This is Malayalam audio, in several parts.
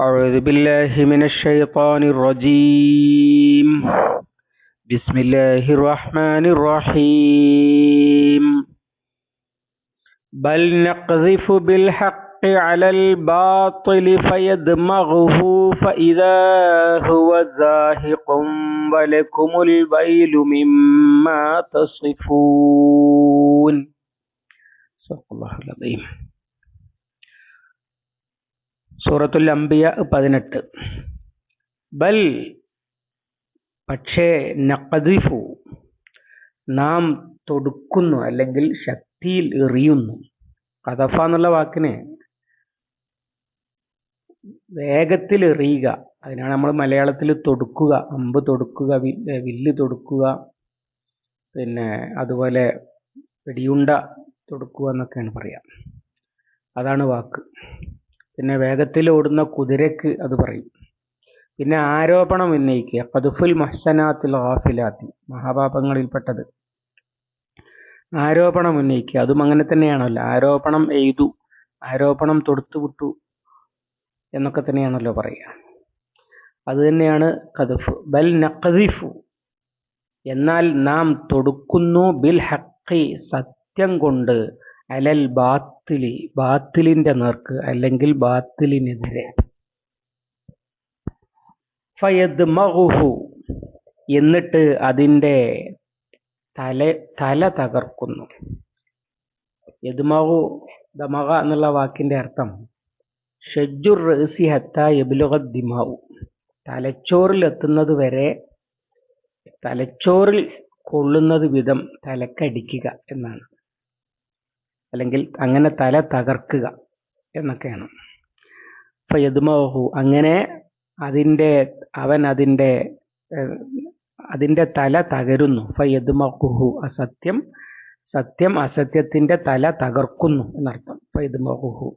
أعوذ بالله من الشيطان الرجيم. بسم الله الرحمن الرحيم. بل نقذف بالحق على الباطل فيدمغه فإذا هو زاهق ولكم الويل مما تصفون. صدق الله العظيم. സൂറത്തുൽ അംബിയ പതിനെട്ട്. ബൽ പക്ഷേ നഖദിഫു നാം തൊടുക്കുന്നു അല്ലെങ്കിൽ ശക്തിയിൽ എറിയുന്നു. കഥഫ എന്നുള്ള വാക്കിന് വേഗത്തിൽ എറിയുക. അതിനാണ് നമ്മൾ മലയാളത്തിൽ തൊടുക്കുക അമ്പ് തൊടുക്കുക വില്ല് തൊടുക്കുക പിന്നെ അതുപോലെ വെടിയുണ്ട തൊടുക്കുക എന്നൊക്കെയാണ് പറയാം. അതാണ് വാക്ക്. പിന്നെ വേഗത്തിൽ ഓടുന്ന കുതിരക്ക് അത് പറയും. പിന്നെ ആരോപണം ഉന്നയിക്കുക. പതുഫുൽ മഹ്സനാത്തിൽ ഹാഫിലാത്തി മഹാപാപങ്ങളിൽപ്പെട്ടത്. ആരോപണം ഉന്നയിക്കുക. അതും അങ്ങനെ തന്നെയാണല്ലോ. ആരോപണം എയ്തു ആരോപണം തൊടുത്തു വിട്ടു എന്നൊക്കെ തന്നെയാണല്ലോ പറയുക. അത് തന്നെയാണ് കതുഫ് ബൽ നഖദിഫു എന്നാൽ നാം തൊടുക്കുന്നു ബിൽ ഹക്കി സത്യം കൊണ്ട് അലൽ ബാത്തിലി ബാത്തിലിന്റെ നേർക്ക് അല്ലെങ്കിൽ ബാത്തിലിനെതിരെ. ഫയദ് മഹുഹു എന്നിട്ട് അതിന്റെ തല തല തകർക്കുന്നു. യദ്മഹു ദമഹ എന്നുള്ള വാക്കിന്റെ അർത്ഥം ഷജ്ജുർ റേസി ഹത്ത യബ്ലുഗ ദിമാവു തലച്ചോറിൽ എത്തുന്നത് വരെ തലച്ചോറിൽ കൊള്ളുന്നത് വിധം തലക്കടിക്കുക എന്നാണ്. അല്ലെങ്കിൽ അങ്ങനെ തല തകർക്കുക എന്നൊക്കെയാണ്. ഫയദ്മഹു അങ്ങനെ അതിന്റെ അവൻ അതിന്റെ അതിന്റെ തല തകരുന്നു. ഫയദ്മഹുഹു അസത്യം സത്യം അസത്യത്തിന്റെ തല തകർക്കുന്നു എന്നർത്ഥം. ഫയദ്മഹുഹു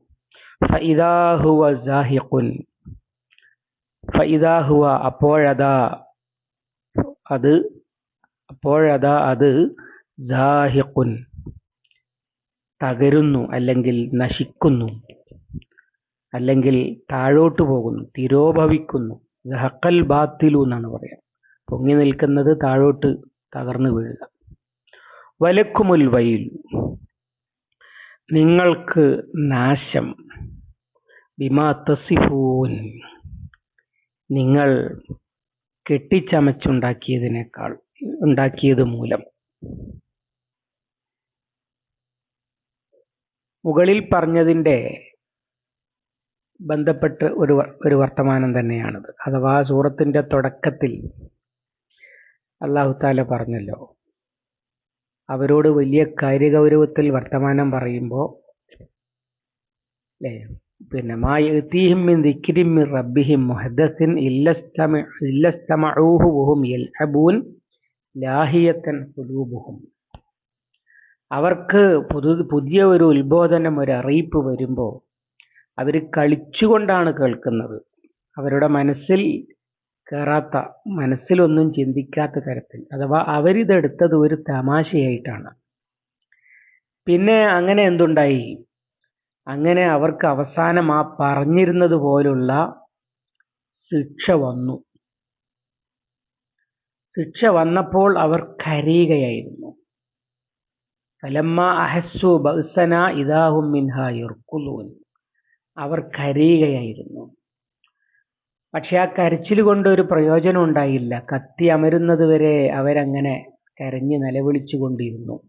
ഫഇദാഹുവ സാഹിഖുൻ. ഫഇദാഹുവ അപ്പോഴതാ അത് അപ്പോഴതാ അത് സാഹിഖുൻ. തകരുന്നു അല്ലെങ്കിൽ നശിക്കുന്നു. അല്ലെങ്കിൽ താഴോട്ട് പോകുന്നു തിരോഭവിക്കുന്നു. ഹക്കൽ ബാത്തിലു എന്നാണ് പറയാം പൊങ്ങി നിൽക്കുന്നത് താഴോട്ട് തകർന്നു വീഴുക. വലക്കുമുൽ വയിൽ നിങ്ങൾക്ക് നാശം. ബിമാ തസിഫൂൻ. നിങ്ങൾ കെട്ടിച്ചമച്ചുണ്ടാക്കിയതിനേക്കാൾ ഉണ്ടാക്കിയത് മൂലം മുകളിൽ പറഞ്ഞതിന്റെ ബന്ധപ്പെട്ട് ഒരു ഒരു വർത്തമാനം തന്നെയാണത്. അഥവാ സൂറത്തിന്റെ തുടക്കത്തിൽ അള്ളാഹു താല പറഞ്ഞല്ലോ അവരോട് വലിയ കാര്യഗൗരവത്തിൽ വർത്തമാനം പറയുമ്പോൾ അല്ലേ പിന്നെ മാ യഅ്തീഹിം മിൻ ദിക്രിൻ മിൻ റബ്ബിഹിം മുഹദ്ദസിൻ ഇല്ലസ്തമ യൽഅബൂൻ ലാഹിയത്തൻ ഖുലൂബുഹും. അവർക്ക് പുതു പുതിയ ഒരു ഉത്ബോധനം ഒരു അറിയിപ്പ് വരുമ്പോൾ അവർ കളിച്ചുകൊണ്ടാണ് കേൾക്കുന്നത്. അവരുടെ മനസ്സിൽ കയറാത്ത മനസ്സിലൊന്നും ചിന്തിക്കാത്ത തരത്തിൽ അഥവാ അവരിതെടുത്തത് ഒരു തമാശയായിട്ടാണ്. പിന്നെ അങ്ങനെ എന്തുണ്ടായി? അങ്ങനെ അവർക്ക് അവസാനം ആ പറഞ്ഞിരുന്നത് പോലുള്ള ശിക്ഷ വന്നു. ശിക്ഷ വന്നപ്പോൾ അവർ കരയുകയായിരുന്നു. അഹസ്സു അവർ കരയുകയായിരുന്നു. പക്ഷെ ആ കരച്ചിൽ കൊണ്ട് ഒരു പ്രയോജനം ഉണ്ടായില്ല. കത്തി അമരുന്നത് വരെ അവരങ്ങനെ കരഞ്ഞ് നിലവിളിച്ചു കൊണ്ടിരുന്നു.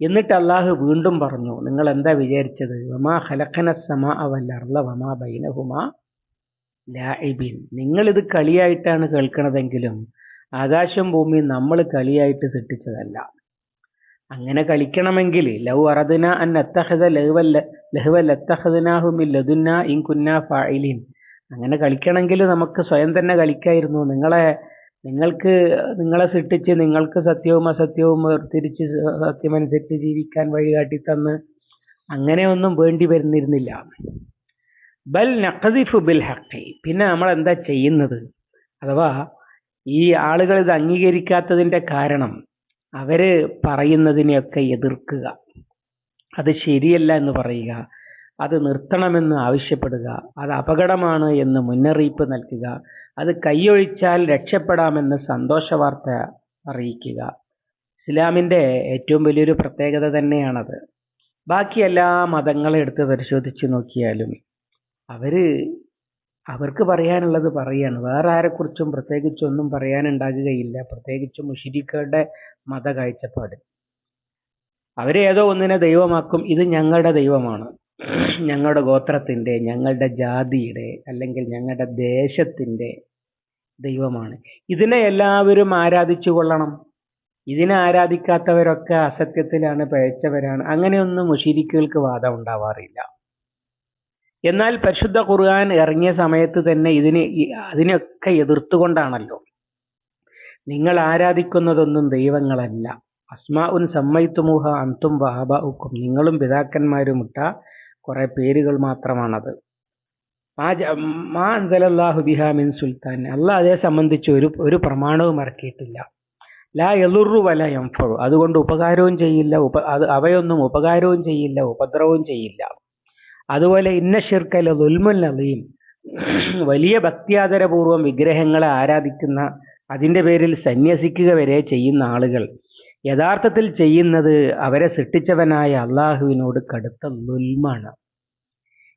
എന്നിട്ട് അള്ളാഹു വീണ്ടും പറഞ്ഞു നിങ്ങൾ എന്താ വിചാരിച്ചത്? വമാ ഹലഖന സമാ അർള വമാ ബൈനഹുമാ ലാഇബിൻ. നിങ്ങൾ ഇത് കളിയായിട്ടാണ് കേൾക്കണതെങ്കിലും ആകാശം ഭൂമി നമ്മൾ കളിയായിട്ട് സൃഷ്ടിച്ചതല്ല. അങ്ങനെ കളിക്കണമെങ്കിൽ ലൗ അറദിന അൻ അത്തഹദ അത്തഹദനാഹു മിൻ ലദുന്ന ഇൻ കുന്ന ഫായിലിൻ അങ്ങനെ കളിക്കണമെങ്കിൽ നമുക്ക് സ്വയം തന്നെ കളിക്കായിരുന്നു. നിങ്ങളെ നിങ്ങൾക്ക് നിങ്ങളെ സൃഷ്ടിച്ച് നിങ്ങൾക്ക് സത്യവും അസത്യവും വേർതിരിച്ച് സത്യമനുസരിച്ച് ജീവിക്കാൻ വഴികാട്ടി തന്ന് അങ്ങനെയൊന്നും വേണ്ടി വരുന്നിരുന്നില്ല. ബൽ നഖദിഫു ബിൽ ഹക്കി പിന്നെ നമ്മൾ എന്താ ചെയ്യുന്നത്? അഥവാ ഈ ആളുകൾ ഇത് അംഗീകരിക്കാത്തതിന്റെ കാരണം അവർ പറയുന്നതിനെയൊക്കെ എതിർക്കുക. അത് ശരിയല്ല എന്ന് പറയുക. അത് നിർത്തണമെന്ന് ആവശ്യപ്പെടുക. അത് അപകടമാണ് എന്ന് മുന്നറിയിപ്പ് നൽകുക. അത് കൈയൊഴിച്ചാൽ രക്ഷപ്പെടാമെന്ന് സന്തോഷ വാർത്ത അറിയിക്കുക. ഇസ്ലാമിന്റെ ഏറ്റവും വലിയൊരു പ്രത്യേകത തന്നെയാണത്. ബാക്കി എല്ലാ മതങ്ങളെ എടുത്ത് പരിശോധിച്ച് നോക്കിയാലും അവർ അവർക്ക് പറയാനുള്ളത് പറയാണ്. വേറെ ആരെക്കുറിച്ചും പ്രത്യേകിച്ചൊന്നും പറയാനുണ്ടാകുകയില്ല. പ്രത്യേകിച്ച് മുഷിരിക്കയുടെ മത കാഴ്ചപ്പാട് അവരേതോ ഒന്നിനെ ദൈവമാക്കും. ഇത് ഞങ്ങളുടെ ദൈവമാണ്. ഞങ്ങളുടെ ഗോത്രത്തിന്റെ ഞങ്ങളുടെ ജാതിയുടെ അല്ലെങ്കിൽ ഞങ്ങളുടെ ദേശത്തിന്റെ ദൈവമാണ്. ഇതിനെ എല്ലാവരും ആരാധിച്ചു കൊള്ളണം. ഇതിനെ ആരാധിക്കാത്തവരൊക്കെ അസത്യത്തിലാണ് പഴച്ചവരാണ് അങ്ങനെയൊന്നും മുഷിരിക്കുകൾക്ക് വാദം ഉണ്ടാവാറില്ല. എന്നാൽ പരിശുദ്ധ ഖുർആൻ ഇറങ്ങിയ സമയത്ത് തന്നെ ഇതിന് അതിനൊക്കെ എതിർത്തുകൊണ്ടാണല്ലോ. നിങ്ങൾ ആരാധിക്കുന്നതൊന്നും ദൈവങ്ങളല്ല. അസ്മാ ഉൻ സമ്മയിത്തുമുഹ അന്തും വാബാഉക്കും നിങ്ങളും പിതാക്കന്മാരും ഇട്ട കുറെ പേരുകൾ മാത്രമാണത്. മാ മിൻ സുൽത്താൻ. അള്ളാഹ് അതേ സംബന്ധിച്ച് ഒരു ഒരു പ്രമാണവും ഇറക്കിയിട്ടില്ല. ലാ എളുറു വല എംഫഴു അതുകൊണ്ട് ഉപകാരവും ചെയ്യില്ല ഉപ അത് അവയൊന്നും ഉപകാരവും ചെയ്യില്ല ഉപദ്രവവും ചെയ്യില്ല. അതുപോലെ ഇന്ന ഷിർക്കല ദുൽമുൽ അലീം വലിയ ഭക്തിയാദരപൂർവം വിഗ്രഹങ്ങളെ ആരാധിക്കുന്ന അതിന്റെ പേരിൽ സന്യസിക്കുക വരെ ചെയ്യുന്ന ആളുകൾ. യഥാർത്ഥത്തിൽ ചെയ്യുന്നത് അവരെ സൃഷ്ടിച്ചവനായ അള്ളാഹുവിനോട് കടുത്ത ദുൽമാണ്.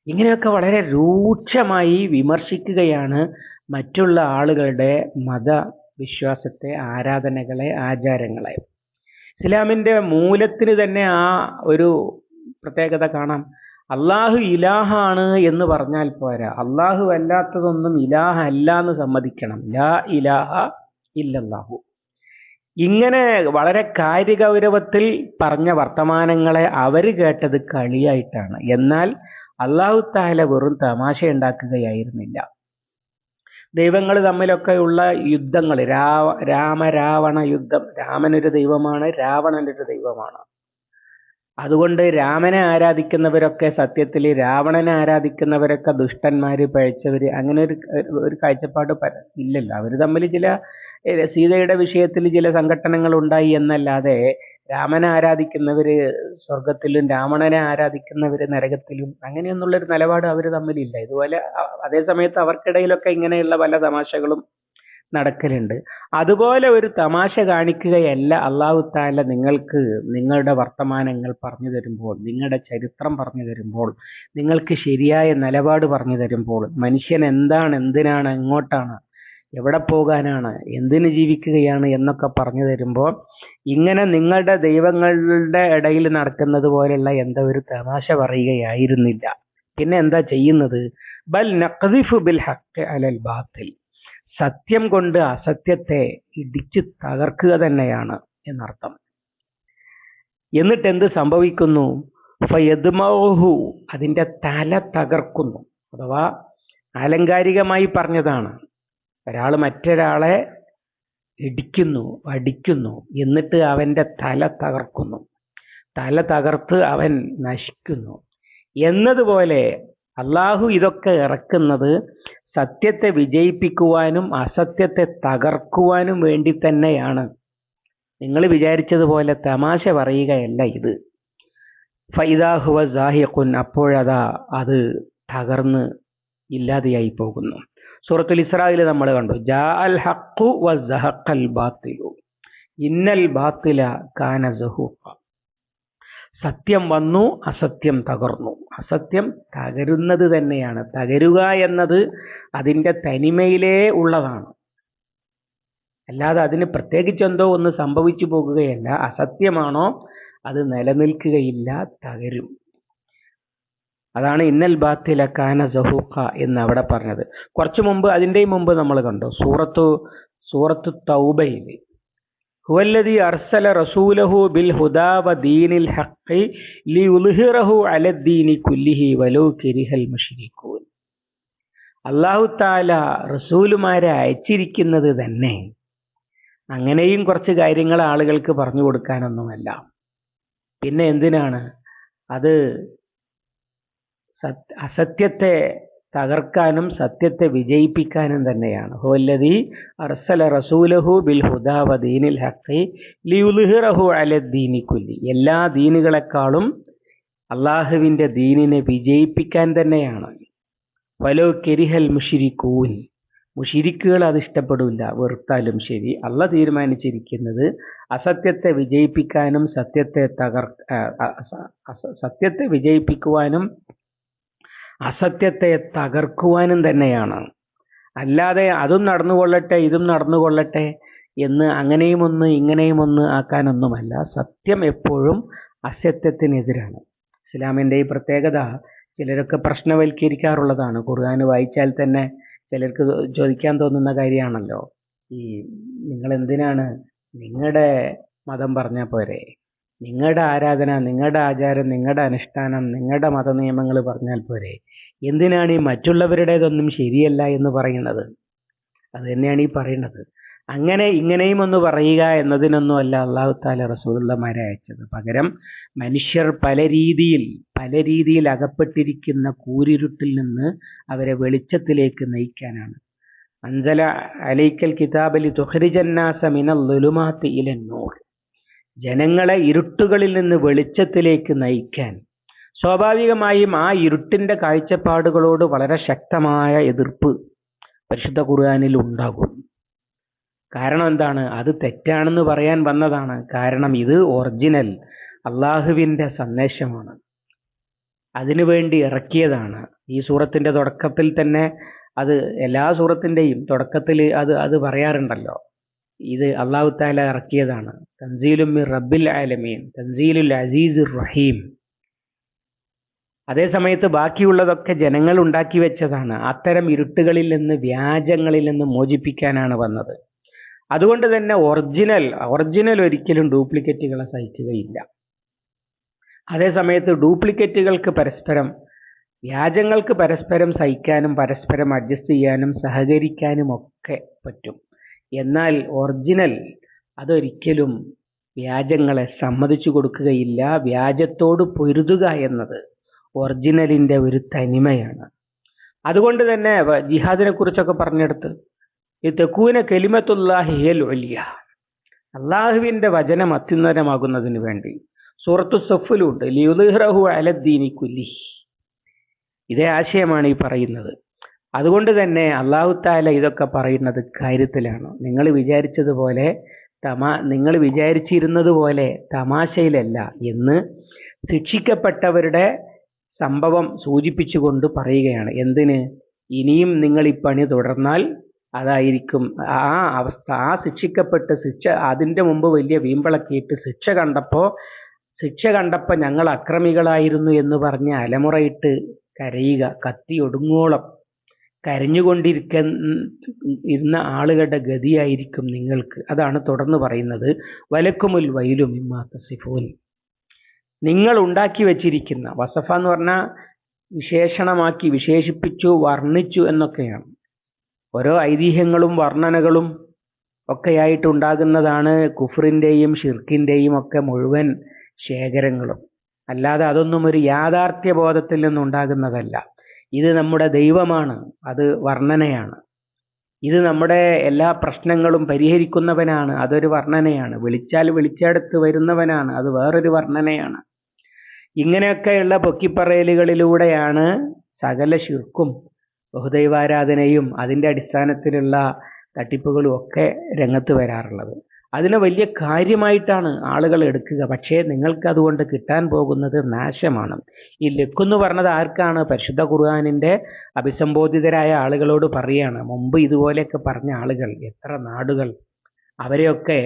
ഇങ്ങനെയൊക്കെ വളരെ രൂക്ഷമായി വിമർശിക്കുകയാണ് മറ്റുള്ള ആളുകളുടെ മത വിശ്വാസത്തെ ആരാധനകളെ ആചാരങ്ങളെ. ഇസ്ലാമിന്റെ മൂലത്തിന് തന്നെ ആ ഒരു പ്രത്യേകത കാണാം. അള്ളാഹു ഇലാഹാണ് എന്ന് പറഞ്ഞാൽ പോരാ. അള്ളാഹു അല്ലാത്തതൊന്നും ഇലാഹ അല്ല എന്ന് സമ്മതിക്കണം. ലാ ഇലാഹ ഇല്ലല്ലാഹു. ഇങ്ങനെ വളരെ കാര്യഗൗരവത്തിൽ പറഞ്ഞ വർത്തമാനങ്ങളെ അവർ കേട്ടത് കളിയായിട്ടാണ്. എന്നാൽ അള്ളാഹു താല വെറും തമാശ ഉണ്ടാക്കുകയായിരുന്നില്ല. ദൈവങ്ങൾ തമ്മിലൊക്കെയുള്ള യുദ്ധങ്ങൾ രാവ രാമരാവണ യുദ്ധം. രാമനൊരു ദൈവമാണ് രാവണനൊരു ദൈവമാണ്. അതുകൊണ്ട് രാമനെ ആരാധിക്കുന്നവരൊക്കെ സത്യത്തിൽ രാവണനെ ആരാധിക്കുന്നവരൊക്കെ ദുഷ്ടന്മാര് പഴച്ചവര് അങ്ങനെ ഒരു ഒരു കാഴ്ചപ്പാട് ഇല്ലല്ലോ. അവർ തമ്മിൽ ചില സീതയുടെ വിഷയത്തിൽ ചില സംഘട്ടനങ്ങൾ ഉണ്ടായി എന്നല്ലാതെ രാമനെ ആരാധിക്കുന്നവര് സ്വർഗത്തിലും രാവണനെ ആരാധിക്കുന്നവര് നരകത്തിലും അങ്ങനെയൊന്നുള്ളൊരു നിലപാട് അവർ തമ്മിലില്ല. ഇതുപോലെ അതേ സമയത്ത് അവർക്കിടയിലൊക്കെ ഇങ്ങനെയുള്ള പല തമാശകളും നടക്കലുണ്ട്. അതുപോലെ ഒരു തമാശ കാണിക്കുകയല്ല അള്ളാഹു താല നിങ്ങൾക്ക് നിങ്ങളുടെ വർത്തമാനങ്ങൾ പറഞ്ഞു തരുമ്പോൾ നിങ്ങളുടെ ചരിത്രം പറഞ്ഞു തരുമ്പോൾ നിങ്ങൾക്ക് ശരിയായ നിലപാട് പറഞ്ഞു തരുമ്പോൾ മനുഷ്യൻ എന്താണ് എന്തിനാണ് എങ്ങോട്ടാണ് എവിടെ പോകാനാണ് എന്തിനു ജീവിക്കുകയാണ് എന്നൊക്കെ പറഞ്ഞു തരുമ്പോൾ ഇങ്ങനെ നിങ്ങളുടെ ദൈവങ്ങളുടെ ഇടയിൽ നടക്കുന്നത് പോലെയുള്ള എന്താ ഒരു തമാശ പറയുകയായിരുന്നില്ല. പിന്നെ എന്താ ചെയ്യുന്നത്? ബൽ നഖദിഫു ബിൽ ഹക്ക് അലൽ ബാത്തിൽ. സത്യം കൊണ്ട് അസത്യത്തെ ഇടിച്ചു തകർക്കുക തന്നെയാണ് എന്നർത്ഥം. എന്നിട്ട് എന്ത് സംഭവിക്കുന്നു? ഫയദ്മോഹു അതിന്റെ തല തകർക്കുന്നു. അഥവാ ആലങ്കാരികമായി പറഞ്ഞതാണ്. ഒരാൾ മറ്റൊരാളെ ഇടിക്കുന്നു അടിക്കുന്നു എന്നിട്ട് അവന്റെ തല തകർക്കുന്നു. തല തകർത്ത് അവൻ നശിക്കുന്നു. എന്നതുപോലെ അള്ളാഹു ഇതൊക്കെ ഇറക്കുന്നത് സത്യത്തെ വിജയിപ്പിക്കുവാനും അസത്യത്തെ തകർക്കുവാനും വേണ്ടി തന്നെയാണ്. നിങ്ങൾ വിചാരിച്ചതുപോലെ തമാശ പറയുകയല്ല ഇത്. ഫൈദാഹുവ സാഹിഖുൻ അപ്പോഴതാ അത് തകർന്ന് ഇല്ലാതെയായി പോകുന്നു. സൂറത്തുൽ ഇസ്രായിൽ നമ്മൾ കണ്ടു ജാ അൽ ഹക്കു വൽ ബാത്തിലു. ഇന്നൽ ബാത്തില കാന സഹൂഖ സത്യം വന്നു അസത്യം തകർന്നു. അസത്യം തകരുന്നത് തന്നെയാണ്. തകരുക എന്നത് അതിന്റെ തനിമയിലേ ഉള്ളതാണ്. അല്ലാതെ അതിന് പ്രത്യേകിച്ചെന്തോ ഒന്ന് സംഭവിച്ചു പോകുകയല്ല. അസത്യമാണോ? അത് നിലനിൽക്കുകയില്ല. തകരും. അതാണ് ഇന്നൽ ബാത്തില കാന സഹൂഖ എന്ന് അവിടെ പറഞ്ഞത്. കുറച്ചു മുമ്പ് അതിന്റെയും മുമ്പ് നമ്മൾ കണ്ടു. സൂറത്തു സൂറത്തു തൗബയിൽ ഹുവല്ലദി അർസല റസൂലഹു ബിൽ ഹുദാ ദീനിൽ ഹഖി ലി ഉൽഹിറഹു അലദ്ദീനി കുല്ലിഹി വലോ കിരിഹൽ മുശ്രിക്കൂൻ അള്ളാഹു താല റസൂലുമാരെ അയച്ചിരിക്കുന്നത് തന്നെ അങ്ങനെയും കുറച്ച് കാര്യങ്ങൾ ആളുകൾക്ക് പറഞ്ഞു കൊടുക്കാനൊന്നുമല്ല. പിന്നെ എന്തിനാണ്? അത് അസത്യത്തെ തകർക്കാനും സത്യത്തെ വിജയിപ്പിക്കാനും തന്നെയാണ്. ഹോല്ലതി അർസല റസൂലഹു ബിൽ ഹുദാവ ദീനിൽ ഹക്കി ലിയുൽഹിറഹു അല ദീനി കുല്ലി. എല്ലാ ദീനുകളെക്കാളും അള്ളാഹുവിന്റെ ദീനിനെ വിജയിപ്പിക്കാൻ തന്നെയാണ്. വലോ കെരിഹൽ മുഷിരിക്കൂൻ മുഷിരിക്കുകൾ അത് ഇഷ്ടപ്പെടില്ല വെറുത്താലും ശരി. അല്ല തീരുമാനിച്ചിരിക്കുന്നത് അസത്യത്തെ വിജയിപ്പിക്കാനും സത്യത്തെ തകർ സത്യത്തെ വിജയിപ്പിക്കുവാനും അസത്യത്തെ തകർക്കുവാനും തന്നെയാണ്. അല്ലാതെ അതും നടന്നുകൊള്ളട്ടെ ഇതും നടന്നുകൊള്ളട്ടെ എന്ന് അങ്ങനെയും ഒന്ന് ഇങ്ങനെയും ഒന്ന് ആക്കാനൊന്നുമല്ല. സത്യം എപ്പോഴും അസത്യത്തിനെതിരാണ്. ഇസ്ലാമിന്റെ ഈ പ്രത്യേകത ചിലരൊക്കെ പ്രശ്നവൽക്കരിക്കാറുള്ളതാണ്. ഖുർആൻ വായിച്ചാൽ തന്നെ ചിലർക്ക് ചോദിക്കാൻ തോന്നുന്ന കാര്യമാണല്ലോ. ഈ നിങ്ങൾ എന്തിനാണ് നിങ്ങളുടെ മതം പറഞ്ഞാൽ പോരെ? നിങ്ങളുടെ ആരാധന നിങ്ങളുടെ ആചാരം നിങ്ങളുടെ അനുഷ്ഠാനം നിങ്ങളുടെ മത നിയമങ്ങൾ പറഞ്ഞാൽ പോരെ. എന്തിനാണ് ഈ മറ്റുള്ളവരുടേതൊന്നും ശരിയല്ല എന്ന് പറയുന്നത്? അത് തന്നെയാണ് ഈ പറയുന്നത് അങ്ങനെ ഇങ്ങനെയും ഒന്ന് പറയുക എന്നതിനൊന്നും അല്ല അള്ളാഹു താല റസൂലുള്ളമാരെ അയച്ചത്. പകരം മനുഷ്യർ പല രീതിയിൽ പല രീതിയിൽ അകപ്പെട്ടിരിക്കുന്ന കൂരിരുട്ടിൽ നിന്ന് അവരെ വെളിച്ചത്തിലേക്ക് നയിക്കാനാണ്. അഞ്ചല അലൈക്കൽ കിതാബലി തുഹരിജന്നാസ മിനൽ ലുലുമാത്തി ഇലന്നൂർ ജനങ്ങളെ ഇരുട്ടുകളിൽ നിന്ന് വെളിച്ചത്തിലേക്ക് നയിക്കാൻ. സ്വാഭാവികമായും ആ ഇരുട്ടിന്റെ കാഴ്ചപ്പാടുകളോട് വളരെ ശക്തമായ എതിർപ്പ് പരിശുദ്ധ ഖുർആാനിൽ ഉണ്ടാകും. കാരണം എന്താണ്? അത് തെറ്റാണെന്ന് പറയാൻ വന്നതാണ്. കാരണം ഇത് ഒറിജിനൽ അള്ളാഹുവിന്റെ സന്ദേശമാണ്. അതിനുവേണ്ടി ഇറക്കിയതാണ്. ഈ സൂറത്തിന്റെ തുടക്കത്തിൽ തന്നെ അത് എല്ലാ സൂറത്തിന്റെയും തുടക്കത്തിൽ അത് അത് പറയാറുണ്ടല്ലോ. ഇത് അള്ളാഹു താല ഇറക്കിയതാണ്. റബ്ബിൽ ആലമീൻ. തൻസീലുൽ അസീസ് റഹീം. അതേ സമയത്ത് ബാക്കിയുള്ളതൊക്കെ ജനങ്ങൾ ഉണ്ടാക്കി വെച്ചതാണ്. അത്തരം ഇരുട്ടുകളിൽ നിന്ന് വ്യാജങ്ങളിൽ നിന്ന് മോചിപ്പിക്കാനാണ് വന്നത്. അതുകൊണ്ട് തന്നെ ഒറിജിനൽ ഒറിജിനൽ ഒരിക്കലും ഡ്യൂപ്ലിക്കേറ്റുകളെ സഹിക്കുകയില്ല. അതേ സമയത്ത് ഡ്യൂപ്ലിക്കേറ്റുകൾക്ക് പരസ്പരം വ്യാജങ്ങൾക്ക് പരസ്പരം സഹിക്കാനും പരസ്പരം അഡ്ജസ്റ്റ് ചെയ്യാനും സഹകരിക്കാനും ഒക്കെ പറ്റും. എന്നാൽ ഒറിജിനൽ അതൊരിക്കലും വ്യാജങ്ങളെ സമ്മതിച്ചു കൊടുക്കുകയില്ല. വ്യാജത്തോട് പൊരുതുക എന്നത് ഒറിജിനലിന്റെ ഒരു തനിമയാണ്. അതുകൊണ്ട് തന്നെ ജിഹാദിനെ കുറിച്ചൊക്കെ പറഞ്ഞെടുത്ത് ഈ തെക്കൂന കെലിമത്തുല്ലാഹിയൽ വലിയ അള്ളാഹുവിന്റെ വചനം അത്യുന്നതമാകുന്നതിന് വേണ്ടി സൂറത്തു സഫിലുണ്ട് ലിയുദ്ഹു അലദ്ദീനി കുല്ലി ഇതേ ആശയമാണ് ഈ പറയുന്നത്. അതുകൊണ്ട് തന്നെ അള്ളാഹു താല ഇതൊക്കെ പറയുന്നത് കാര്യത്തിലാണ് നിങ്ങൾ വിചാരിച്ചതുപോലെ തമാ നിങ്ങൾ വിചാരിച്ചിരുന്നത് പോലെ തമാശയിലല്ല എന്ന് ശിക്ഷിക്കപ്പെട്ടവരുടെ സംഭവം സൂചിപ്പിച്ചുകൊണ്ട് പറയുകയാണ്. എന്തിന്? ഇനിയും നിങ്ങൾ ഈ പണി തുടർന്നാൽ അതായിരിക്കും. ആ അവസ്ഥ ആ ശിക്ഷിക്കപ്പെട്ട് ശിക്ഷ അതിന്റെ മുമ്പ് വലിയ വീമ്പളക്കിയിട്ട് ശിക്ഷ കണ്ടപ്പോൾ ശിക്ഷ കണ്ടപ്പോൾ ഞങ്ങൾ അക്രമികളായിരുന്നു എന്ന് പറഞ്ഞ് അലമുറയിട്ട് കരയുക കത്തി ഒടുങ്ങോളം. കരഞ്ഞുകൊണ്ടിരിക്ക ഇരുന്ന ആളുകളുടെ ഗതിയായിരിക്കും നിങ്ങൾക്ക്. അതാണ് തുടർന്ന് പറയുന്നത്. വലക്കുമുൽ വൈലും സിഫോൽ നിങ്ങൾ ഉണ്ടാക്കി വെച്ചിരിക്കുന്ന വസഫ എന്ന് പറഞ്ഞാൽ വിശേഷണമാക്കി വിശേഷിപ്പിച്ചു വർണിച്ചു എന്നൊക്കെയാണ്. ഓരോ ഐതിഹ്യങ്ങളും വർണനകളും ഒക്കെയായിട്ട് ഉണ്ടാകുന്നതാണ് കുഫറിന്റെയും ഷിർക്കിന്റെയും ഒക്കെ മുഴുവൻ ശേഖരങ്ങളും. അല്ലാതെ അതൊന്നും ഒരു യാഥാർത്ഥ്യ ബോധത്തിൽ നിന്നുണ്ടാകുന്നതല്ല ഇത് നമ്മുടെ ദൈവമാണ് അത് വർണനയാണ്. ഇത് നമ്മുടെ എല്ലാ പ്രശ്നങ്ങളും പരിഹരിക്കുന്നവനാണ് അതൊരു വർണനയാണ്. വിളിച്ചാൽ വിളിച്ചെടുത്ത് വരുന്നവനാണ് അത് വേറൊരു വർണനയാണ്. ഇങ്ങനെയൊക്കെയുള്ള പൊക്കിപ്പറയലുകളിലൂടെയാണ് സകല ശിർക്കും ബഹുദൈവാരാധനയും അതിന്റെ അടിസ്ഥാനത്തിലുള്ള തട്ടിപ്പുകളും ഒക്കെ രംഗത്ത് വരാറുള്ളത്. അതിനെ വലിയ കാര്യമായിട്ടാണ് ആളുകൾ എടുക്കുക. പക്ഷേ നിങ്ങൾക്ക് അതുകൊണ്ട് കിട്ടാൻ പോകുന്നത് നാശമാണ്. ഈ ലക്കെന്ന് പറഞ്ഞത് ആർക്കാണ്? പരിശുദ്ധ ഖുർആാനിന്റെ അഭിസംബോധിതരായ ആളുകളോട് പറയാണ്. മുമ്പ് ഇതുപോലെയൊക്കെ പറഞ്ഞ ആളുകൾ എത്ര നാടുകൾ അവരെയൊക്കെ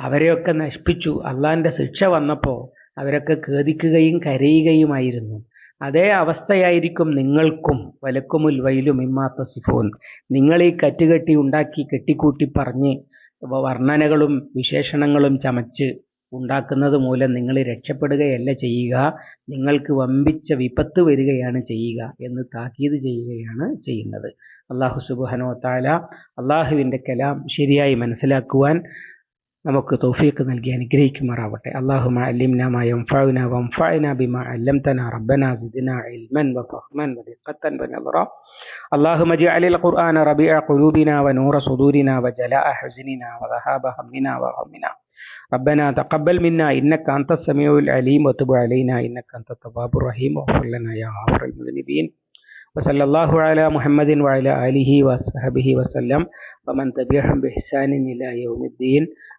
അവരെയൊക്കെ നശിപ്പിച്ചു. അള്ളാഹിന്റെ ശിക്ഷ വന്നപ്പോൾ അവരൊക്കെ കേദിക്കുകയും കരയുകയുമായിരുന്നു. അതേ അവസ്ഥയായിരിക്കും നിങ്ങൾക്കും വലക്കുമുൽ വൈലും ഇമ്മാത്ത സിഫോൻ നിങ്ങൾ ഈ കറ്റുകെട്ടി ഉണ്ടാക്കി കെട്ടിക്കൂട്ടി പറഞ്ഞ് വർണനകളും വിശേഷണങ്ങളും ചമച്ച് ഉണ്ടാക്കുന്നത് മൂലം നിങ്ങൾ രക്ഷപ്പെടുകയല്ല ചെയ്യുക. നിങ്ങൾക്ക് വമ്പിച്ച വിപത്ത് വരികയാണ് ചെയ്യുക എന്ന് താക്കീത് ചെയ്യുകയാണ് ചെയ്യുന്നത്. അള്ളാഹു സുബാനോ താല അള്ളാഹുവിന്റെ കലാം ശരിയായി മനസ്സിലാക്കുവാൻ നമുക്ക് തൗഫീഖ് നൽകി അനുഗ്രഹിക്കുമാറാവട്ടെ അള്ളാഹുമ അല്ലിംന മാ യൻഫഉന വൻഫഅന ബിമാ അല്ലംതന റബ്ബന സിദ്ന ഇൽമൻ വഫഹ്മൻ വദിഖത്തൻ വനദറ اللهم اجعل القرآن ربيع قلوبنا ونور صدورنا وجلاء حزننا وذهاب همنا وغمنا ربنا تقبل منا إنك أنت السميع العليم وتب علينا إنك أنت التواب الرحيم واغفر لنا يا غافر المذنبين وصلى الله على محمد وعلى آله وصحبه وسلم ومن تبعهم بإحسان إلى يوم الدين